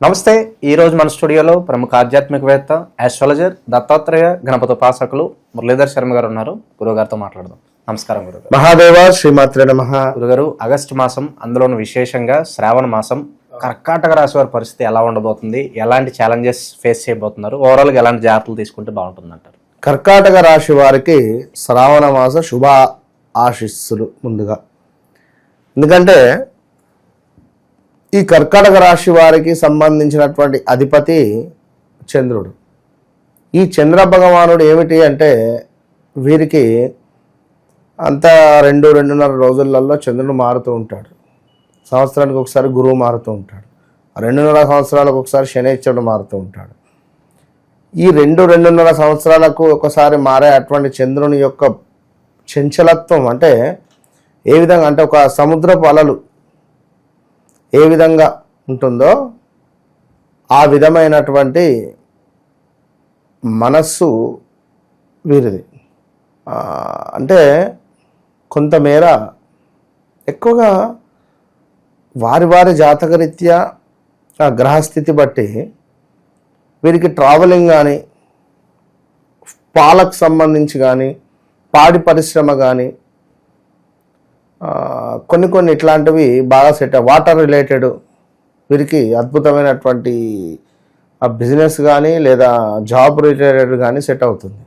నమస్తే ఈ రోజు మన స్టూడియోలో ప్రముఖ ఆధ్యాత్మికవేత్త ఆస్ట్రాలజర్ దత్తాత్రేయ గణపతి ఉపాసకులు మురళీధర్ శర్మ గారు ఉన్నారు. గురుగారితో మాట్లాడదాం. నమస్కారం గురుగారు మహాదేవ శ్రీమాత్రే నమ. గురుగారు ఆగస్టు మాసం అందులోను విశేషంగా శ్రావణ మాసం కర్కాటక రాశి వారి పరిస్థితి ఎలా ఉండబోతుంది ఎలాంటి ఛాలెంజెస్ ఫేస్ చేయబోతున్నారు ఓవరాల్గా ఎలాంటి జాగ్రత్తలు తీసుకుంటే బాగుంటుంది అంటారు కర్కాటక రాశి వారికి శ్రావణ మాస శుభ ఆశిస్సులు ముందుగా. ఎందుకంటే ఈ కర్కాటక రాశి వారికి సంబంధించినటువంటి అధిపతి చంద్రుడు. ఈ చంద్ర భగవానుడు ఏమిటి అంటే వీరికి అంత రెండు రెండున్నర రోజులలో చంద్రుడు మారుతూ ఉంటాడు. సంవత్సరానికి ఒకసారి గురువు మారుతూ ఉంటాడు. రెండున్నర సంవత్సరాలకు ఒకసారి శనేశ్వరుడు మారుతూ ఉంటాడు. ఈ రెండు రెండున్నర సంవత్సరాలకు ఒకసారి మారే అటువంటి చంద్రుని యొక్క చంచలత్వం అంటే ఏ విధంగా అంటే ఒక సముద్రపు అలలు ఏ విధంగా ఉంటుందో ఆ విధమైనటువంటి మనస్సు వీరిది. అంటే కొంతమేర ఎక్కువగా వారి వారి జాతకరీత్యా ఆ గ్రహస్థితి బట్టి వీరికి ట్రావెలింగ్ కానీ పాలకు సంబంధించి కానీ పాడి పరిశ్రమ కానీ కొన్ని కొన్ని ఇట్లాంటివి బాగా సెట్ వాటర్ రిలేటెడ్ వీరికి అద్భుతమైనటువంటి ఆ బిజినెస్ కానీ లేదా జాబ్ రిలేటెడ్ కానీ సెట్ అవుతుంది.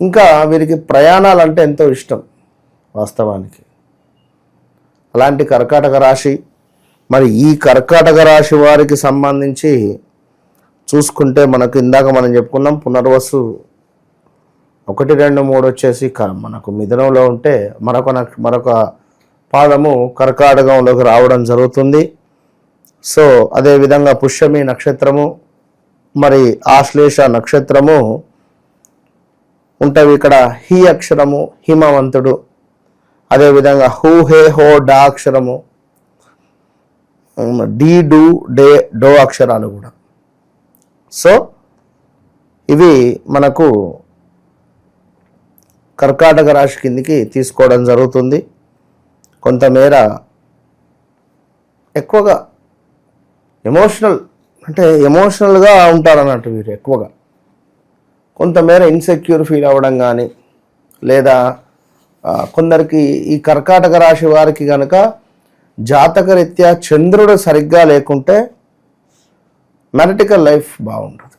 ఇంకా వీరికి ప్రయాణాలు అంటే ఎంతో ఇష్టం వాస్తవానికి. అలాంటి కర్కాటక రాశి మరి ఈ కర్కాటక రాశి వారికి సంబంధించి చూసుకుంటే మనకు ఇందాక మనం చెప్పుకున్నాం పునర్వసు ఒకటి రెండు మూడు వచ్చేసి క- మనకు మిథునంలో ఉంటే మరొక మరొక పాదము కర్కాటకంలోకి రావడం జరుగుతుంది. సో అదేవిధంగా పుష్యమి నక్షత్రము మరి ఆశ్లేష నక్షత్రము ఉంటవి ఇక్కడ. హి అక్షరము హిమవంతుడు అదేవిధంగా హూ హే హో డా అక్షరము డి డు డే డో అక్షరాలు కూడా. సో ఇవి మనకు కర్కాటక రాశి కిందికి తీసుకోవడం జరుగుతుంది. కొంతమేర ఎక్కువగా ఎమోషనల్ అంటే ఎమోషనల్గా ఉంటారన్నట్టు వీరు ఎక్కువగా. కొంతమేర ఇన్సెక్యూర్ ఫీల్ అవ్వడం కానీ లేదా కొందరికి ఈ కర్కాటక రాశి వారికి కనుక జాతకరీత్యా చంద్రుడు సరిగ్గా లేకుంటే మెరటికల్ లైఫ్ బాగుంటుంది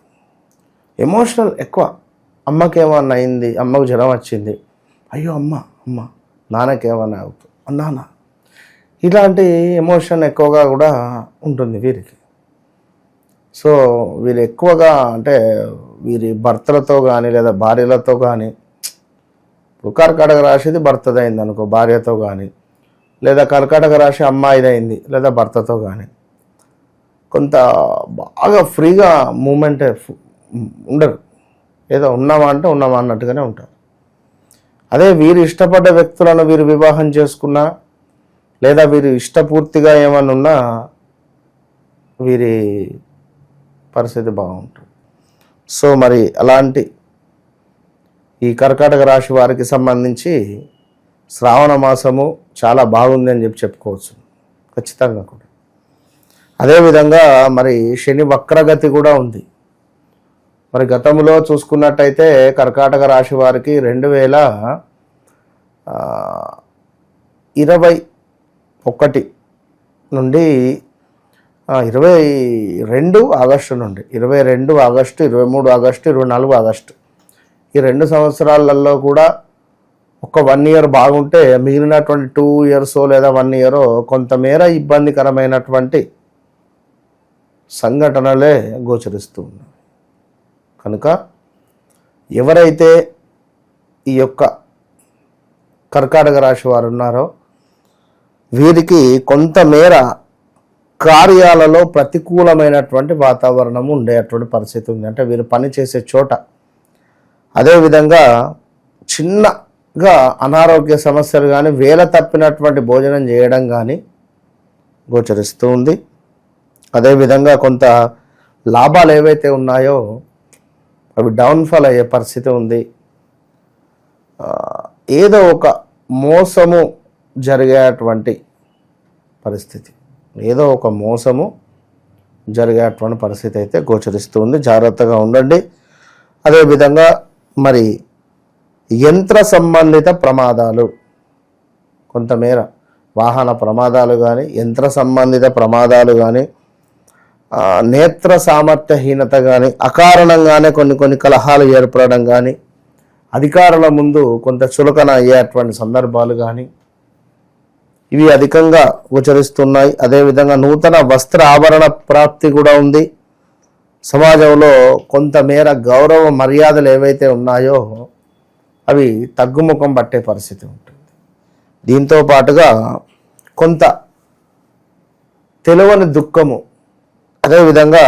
ఎమోషనల్ ఎక్కువ. అమ్మకి ఏమన్నా అయింది అమ్మకు జ్వరం వచ్చింది అయ్యో అమ్మ అమ్మ నాన్నకేమన్నా అవుతుంది నాన్న. ఇలాంటి ఎమోషన్ ఎక్కువగా కూడా ఉంటుంది వీరికి. సో వీరు ఎక్కువగా అంటే వీరి భర్తలతో కానీ లేదా భార్యలతో కానీ ఇప్పుడు కర్కాటక రాశిది భర్తది అయింది అనుకో భార్యతో కానీ లేదా కర్కాటక రాశి అమ్మాయిదైంది లేదా భర్తతో కానీ కొంత బాగా ఫ్రీగా మూమెంట్ ఉండరు. ఏదో ఉన్నామా అంటే ఉన్నామా అన్నట్టుగానే ఉంటారు అదే వీరు ఇష్టపడ్డ వ్యక్తులను వీరు వివాహం చేసుకున్నా లేదా వీరు ఇష్టపూర్తిగా ఏమన్నా ఉన్నా వీరి పరిస్థితి బాగుంటుంది. సో మరి అలాంటి ఈ కర్కాటక రాశి వారికి సంబంధించి శ్రావణ మాసము చాలా బాగుంది అని చెప్పి చెప్పుకోవచ్చు. ఖచ్చితంగా కూడా. అదేవిధంగా మరి శని వక్రగతి కూడా ఉంది. మరి గతంలో చూసుకున్నట్టయితే కర్కాటక రాశి వారికి రెండు వేల ఇరవై ఒకటి నుండి ఇరవై రెండు ఆగస్టు నుండి ఇరవై రెండు ఆగస్టు ఇరవై మూడు ఆగస్టు ఇరవై నాలుగు ఆగస్టు. ఈ రెండు సంవత్సరాలలో కూడా ఒక వన్ ఇయర్ బాగుంటే మిగిలినటువంటి టూ ఇయర్స్ లేదా వన్ ఇయర్ కొంతమేర ఇబ్బందికరమైనటువంటి సంఘటనలే గోచరిస్తూ ఉన్నాయి. కనుక ఎవరైతే ఈ యొక్క కర్కాటక రాశి వారు ఉన్నారో వీరికి కొంతమేర కార్యాలలో ప్రతికూలమైనటువంటి వాతావరణం ఉండేటువంటి పరిస్థితి ఉంది. అంటే వీరు పని చేసే చోట అదేవిధంగా చిన్నగా అనారోగ్య సమస్యలు కానీ వేల తప్పినటువంటి భోజనం చేయడం కానీ గోచరిస్తూ ఉంది. అదేవిధంగా కొంత లాభాలు ఏవైతే ఉన్నాయో అవి డౌన్ఫాల్ అయ్యే పరిస్థితి ఉంది. ఏదో ఒక మోసము జరిగేటువంటి పరిస్థితి. ఏదో ఒక మోసము జరిగేటువంటి పరిస్థితి అయితే గోచరిస్తుంది జాగ్రత్తగా ఉండండి. అదేవిధంగా మరి యంత్ర సంబంధిత ప్రమాదాలు కొంతమేర వాహన ప్రమాదాలు కానీ యంత్ర సంబంధిత ప్రమాదాలు కానీ నేత్ర సామర్థ్యహీనత కానీ అకారణంగానే కొన్ని కొన్ని కలహాలు ఏర్పడడం కానీ అధికారుల ముందు కొంత చులకన అయ్యేటువంటి సందర్భాలు కానీ ఇవి అధికంగా గోచరిస్తున్నాయి. అదేవిధంగా నూతన వస్త్ర ఆభరణ ప్రాప్తి కూడా ఉంది. సమాజంలో కొంతమేర గౌరవ మర్యాదలు ఏవైతే ఉన్నాయో అవి తగ్గుముఖం పట్టే పరిస్థితి ఉంటుంది. దీంతో పాటుగా కొంత తెలియని దుఃఖము అదేవిధంగా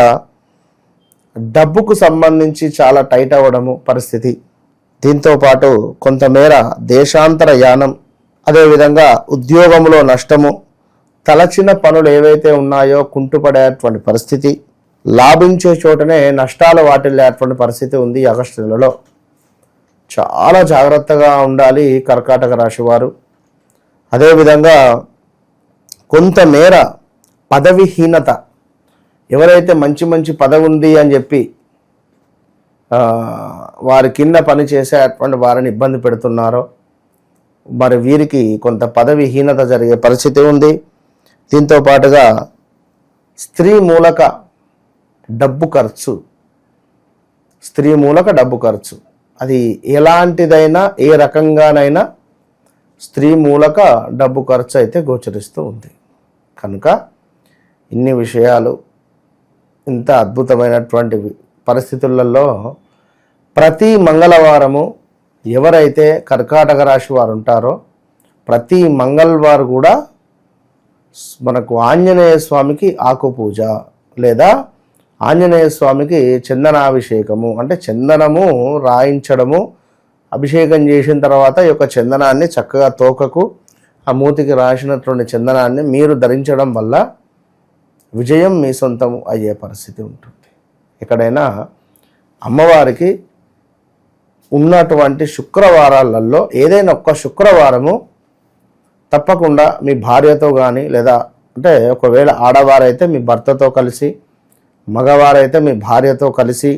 డబ్బుకు సంబంధించి చాలా టైట్ అవ్వడము పరిస్థితి. దీంతో పాటు కొంతమేర దేశాంతర యానం అదేవిధంగా ఉద్యోగంలో నష్టము తలచిన పనులు ఏవైతే ఉన్నాయో కుంటుపడేటువంటి పరిస్థితి లాభించే చోటనే నష్టాలు వాటిల్లేటువంటి పరిస్థితి ఉంది ఆగస్టు నెలలో. చాలా జాగ్రత్తగా ఉండాలి కర్కాటక రాశివారు అదేవిధంగా కొంతమేర పదవిహీనత ఎవరైతే మంచి మంచి పదవి ఉంది అని చెప్పి వారి కింద పని అటువంటి వారిని ఇబ్బంది పెడుతున్నారో మరి వీరికి కొంత పదవిహీనత జరిగే పరిస్థితి ఉంది. దీంతో పాటుగా స్త్రీ మూలక డబ్బు ఖర్చు స్త్రీ మూలక డబ్బు ఖర్చు అది ఎలాంటిదైనా ఏ రకంగానైనా స్త్రీ మూలక డబ్బు ఖర్చు అయితే గోచరిస్తూ ఉంది. కనుక ఇన్ని విషయాలు ఇంత అద్భుతమైనటువంటి పరిస్థితులలో ప్రతి మంగళవారము ఎవరైతే కర్కాటక రాశి వారు ఉంటారో ప్రతి మంగళవారు కూడా మనకు ఆంజనేయ స్వామికి ఆకు పూజ లేదా ఆంజనేయ స్వామికి చందనాభిషేకము. అంటే చందనము రాయించడము అభిషేకం చేసిన తర్వాత ఈ యొక్క చందనాన్ని చక్కగా తోకకు ఆ మూతికి రాసినటువంటి చందనాన్ని మీరు ధరించడం వల్ల విజయం మీ సొంతం అయ్యే పరిస్థితి ఉంటుంది. ఎక్కడైనా అమ్మవారికి ఉన్నటువంటి శుక్రవారాలలో ఏదైనా ఒక్క శుక్రవారము తప్పకుండా మీ భార్యతో కానీ లేదా అంటే ఒకవేళ ఆడవారైతే మీ భర్తతో కలిసి మగవారైతే మీ భార్యతో కలిసి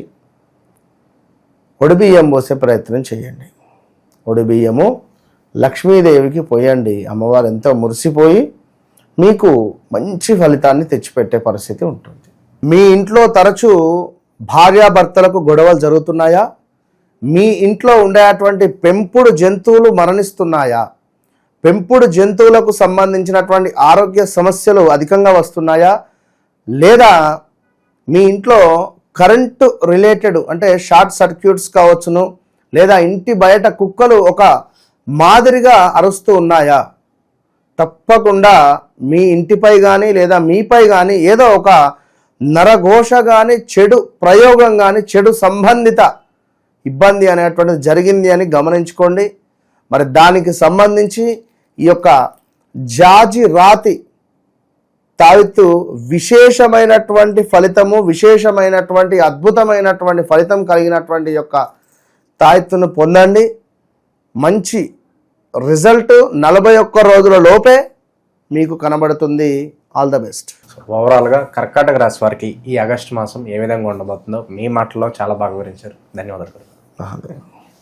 ఒడిబియ్యం పోసే ప్రయత్నం చేయండి. ఒడిబియ్యము లక్ష్మీదేవికి పోయండి. అమ్మవారు ఎంతో మురిసిపోయి మీకు మంచి ఫలితాన్ని తెచ్చిపెట్టే పరిస్థితి ఉంటుంది. మీ ఇంట్లో తరచూ భార్యాభర్తలకు గొడవలు జరుగుతున్నాయా? మీ ఇంట్లో ఉండేటువంటి పెంపుడు జంతువులు మరణిస్తున్నాయా? పెంపుడు జంతువులకు సంబంధించినటువంటి ఆరోగ్య సమస్యలు అధికంగా వస్తున్నాయా? లేదా మీ ఇంట్లో కరెంటు రిలేటెడ్ అంటే షార్ట్ సర్క్యూట్స్ కావచ్చును లేదా ఇంటి బయట కుక్కలు ఒక మాదిరిగా అరుస్తూ ఉన్నాయా? తప్పకుండా మీ ఇంటిపై కానీ లేదా మీపై కానీ ఏదో ఒక నరఘోష కానీ చెడు ప్రయోగం కానీ చెడు సంబంధిత ఇబ్బంది అనేటువంటిది జరిగింది అని గమనించుకోండి. మరి దానికి సంబంధించి ఈ యొక్క జాజి రాతి తావిత్తు విశేషమైనటువంటి ఫలితము విశేషమైనటువంటి అద్భుతమైనటువంటి ఫలితం కలిగినటువంటి యొక్క తాయిత్తును పొందండి. మంచి రిజల్ట్ నలభై ఒక్క రోజుల లోపే మీకు కనబడుతుంది. All the best. ఓవరాల్గా కర్కాటక రాశి వారికి ఈ ఆగస్టు మాసం ఏ విధంగా ఉండబోతుందో మీ మాటల్లో చాలా బాగా వివరించారు. ధన్యవాదాలు.